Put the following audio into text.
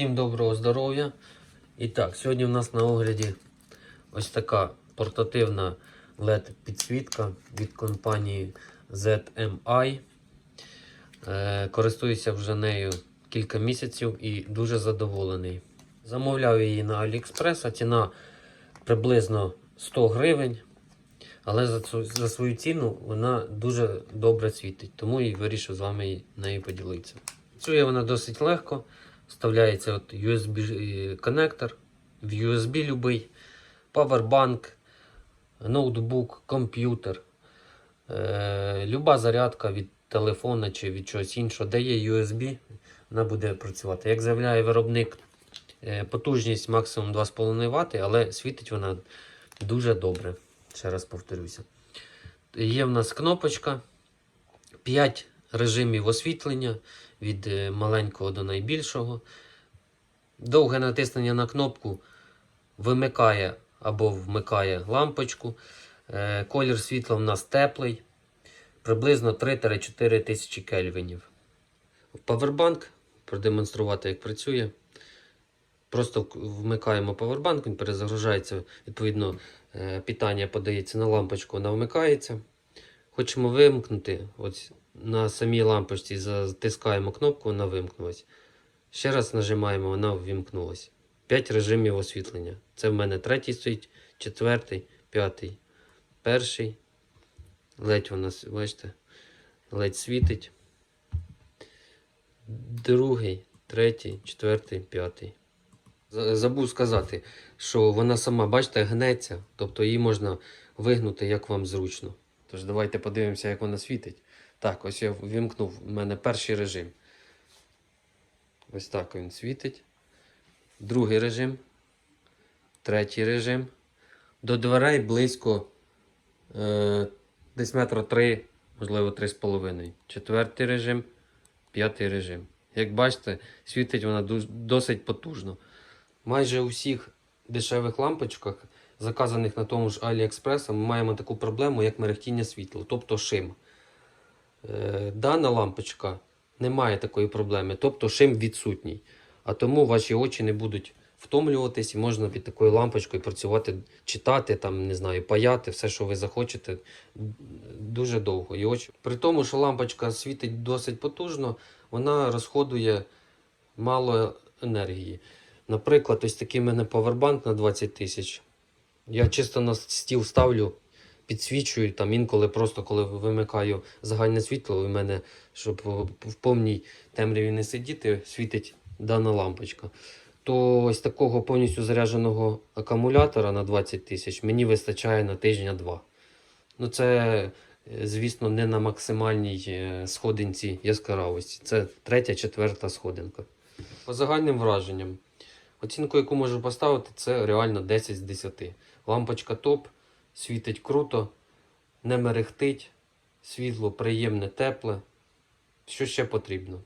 Всім доброго здоров'я. І так, сьогодні в нас на огляді ось така портативна LED-підсвітка від компанії ZMI. Е, користуюся вже нею кілька місяців і дуже задоволений. Замовляв її на AliExpress, а ціна приблизно 100 гривень. Але за, за свою ціну вона дуже добре світить, тому і вирішив з вами нею поділитися. Працює вона досить легко. Вставляється от USB коннектор, в USB любий, павербанк, ноутбук, комп'ютер, е, люба зарядка від телефона чи від чогось іншого, де є USB, вона буде працювати. Як заявляє виробник, е, потужність максимум 2,5 Вт, але світить вона дуже добре. Ще раз повторюся. Є в нас кнопочка, 5 режимів освітлення від е, маленького до найбільшого. Довге натиснення на кнопку вимикає або вмикає лампочку. Е, Колір світла в нас теплий, приблизно 3-4 тисячі кельвінів. Павербанк, продемонструвати, як працює. Просто вмикаємо павербанк, він перезагружається, відповідно, е, питання подається на лампочку, вона вмикається. Хочемо вимкнути, ось на самій лампочці затискаємо кнопку, вона вимкнулась. Ще раз нажимаємо, вона ввімкнулась. 5 режимів освітлення. Це в мене третій стоїть, четвертий, п'ятий, перший. Ледь вона, бачите, ледь світить. Другий, третій, четвертий, п'ятий. Забув сказати, що вона сама, бачите, гнеться, тобто її можна вигнути як вам зручно. Тож давайте подивимося, як вона світить. Так, ось я вимкнув у мене перший режим. Ось так він світить. Другий режим. Третій режим. До дверей близько е, десь метра три, можливо, три з половиною. Четвертий режим, п'ятий режим. Як бачите, світить вона досить потужно. Майже у всіх дешевих лампочках, заказаних на тому ж AliExpress, ми маємо таку проблему, як мерехтіння світла, тобто шим. Е, Дана лампочка не має такої проблеми, тобто шим відсутній. А тому ваші очі не будуть втомлюватись і можна під такою лампочкою працювати, читати, там, не знаю, паяти, все, що ви захочете, дуже довго. І очі. При тому, що лампочка світить досить потужно, вона розходує мало енергії. Наприклад, ось такий в мене павербанк на 20 тисяч. Я чисто на стіл ставлю, підсвічую там інколи просто коли вимикаю загальне світло, у мене, щоб в повній темряві не сидіти, світить дана лампочка. То ось такого повністю зарядженого акумулятора на 20 тисяч мені вистачає на тижня-два. Ну, це, е, звісно, не на максимальній е, сходинці яскравості. Це третя, четверта сходинка. По загальним враженням. Оцінку, яку можу поставити, це реально 10 з 10. Лампочка топ, світить круто, не мерехтить, світло приємне, тепле. Що ще потрібно?